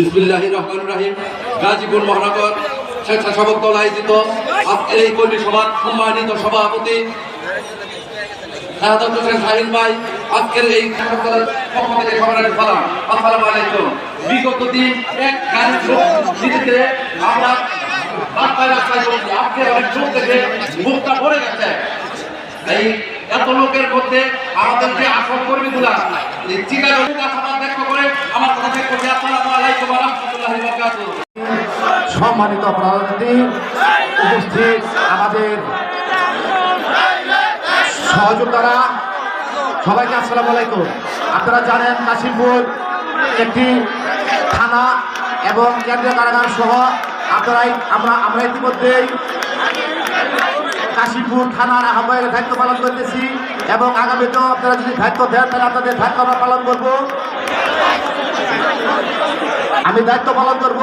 বিসমিল্লাহ রহমান রাহিম। গাজীপুর মহানগর স্বেচ্ছাসেবক দল আয়োজিত আজকের এই কর্মী সভার সম্মানিত সভাপতি হোসেন ভাই, আজকের এই পক্ষ থেকে সালাম। আসসালামু আলাইকুম। বিগত দিন এক আমরা রাস্তায় আজকে অনেক চোখ থেকে মুখটা ভরে গেছে। এই এত লোকের মধ্যে আমাদের যে কর্মীগুলা চিকাগো সভা দেখা করে আমার কথা শেষ করছি আসসালামু আলাইকুম ওয়া রাহমাতুল্লাহি ওয়া বারাকাতুহু সম্মানিত অপরাধী উপস্থিত আমাদের সহযোদ্ধারা, সবাইকে আসসালাম আলাইকুম। আপনারা জানেন কাশিমপুর একটি থানা এবং কেন্দ্রীয় কারাগার সহ আপনারাই, আমরা আমরা ইতিমধ্যেই কাশীপুর থানার আহ্বায়কের দায়িত্ব পালন করতেছি এবং আগামীতেও আপনারা যদি দায়িত্ব দেন, তাহলে আপনাদের দায়িত্ব আমরা পালন করব। আমি দায়িত্ব পালন করব।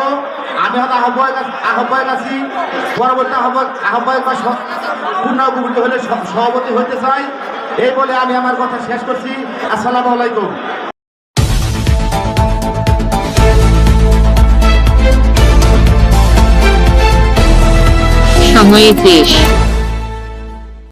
আমি হয়তো আহ্বায়ক আহ্বায়ক আছি। পরবর্তী আহ্বায়ক আহ্বায়ক বা স- হলে সভাপতি হতে চাই। এই বলে আমি আমার কথা শেষ করছি। আসসালামু আলাইকুম। সময়ের দেশ।